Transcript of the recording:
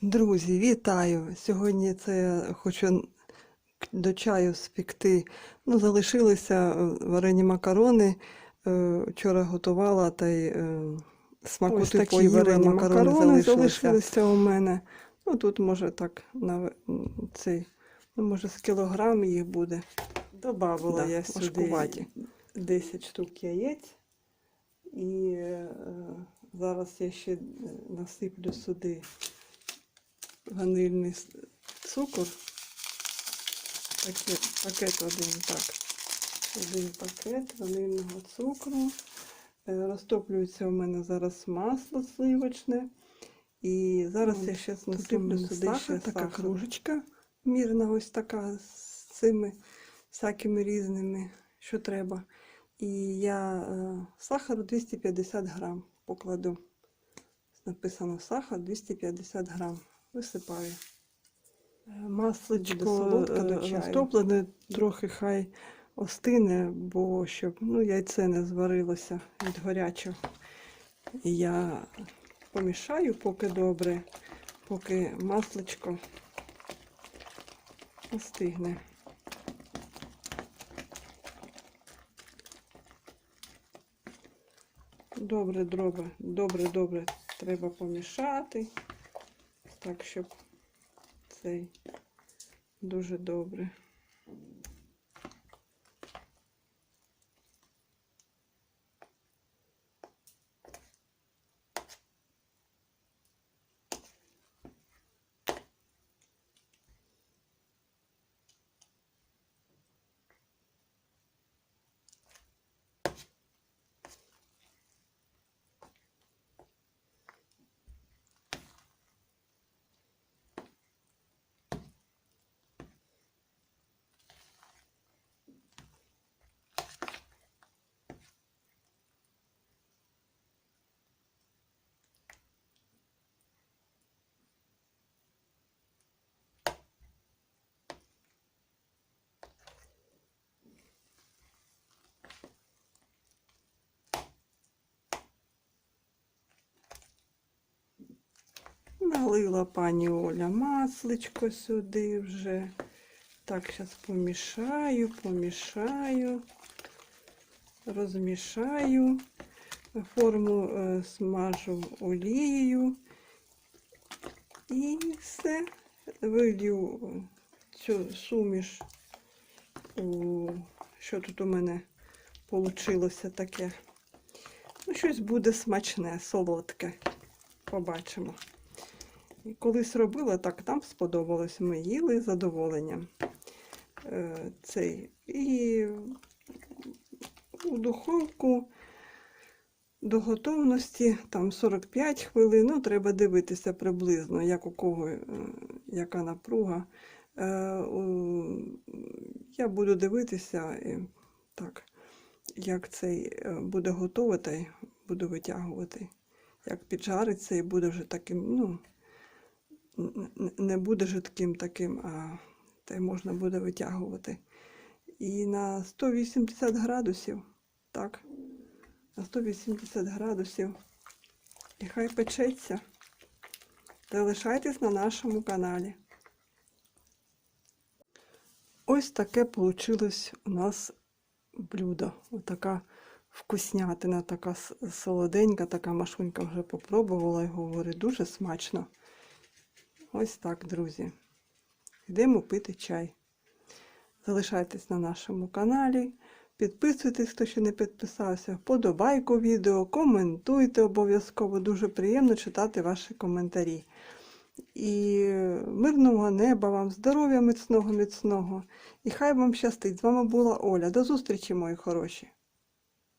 Друзі, вітаю! Сьогодні це я хочу до чаю спекти. Ну, залишилися е, варені макарони. Е, Вчора готувала та й е, Ось такі варені макарони, макарони залишилися. залишилися у мене. Ну тут може так на цей, ну може з кілограм їх буде. Добавила Да, я сюди важкуваті. 10 штук яєць. І е, зараз я ще насиплю сюди ванильний цукор. Пакет, пакет один, так. Один пакет ванильного цукру. Е, Розтоплюється у мене зараз масло сливочне. І зараз От, я ще насиплю сюди сахар, ще така сахар. кружечка. Мірна ось така з цими всякими різними, що треба. І я е, сахару 250 грам покладу. Написано сахар 250 грам. Висипаю. Е, Масличко е, розтоплене, трохи хай остине, бо щоб ну, яйце не зварилося від гарячого. Я помішаю поки добре, поки масличко остигне. Добре, добре, добре, добре. Треба помішати. Так, щоб цей дуже добре. Налила пані Оля масличко сюди вже. Так, зараз помішаю, помішаю, розмішаю. Форму е, смажу олією. І все. Вилью цю суміш. У... Що тут у мене вийшло таке? Ну, щось буде смачне, солодке. Побачимо. І колись робила так, там сподобалось. Ми їли з задоволенням. Е, цей. І у духовку до готовності там 45 хвилин. Ну, треба дивитися приблизно, як у кого, е, яка напруга. Е, Я буду дивитися, так, як цей буде готовий, буду витягувати. Як піджариться і буде вже таким, ну, не буде жидким таким, а й можна буде витягувати. І на 180 градусів, так, на 180 градусів. І хай печеться. Залишайтесь на нашому каналі. Ось таке вийшло у нас блюдо. Отака вкуснятина, така солоденька, така машунька вже попробувала і говорить, дуже смачно. Ось так, друзі. Йдемо пити чай. Залишайтесь на нашому каналі. Підписуйтесь, хто ще не підписався. Вподобайку відео, коментуйте обов'язково. Дуже приємно читати ваші коментарі. І мирного неба вам, здоров'я міцного, міцного. І хай вам щастить. З вами була Оля. До зустрічі, мої хороші!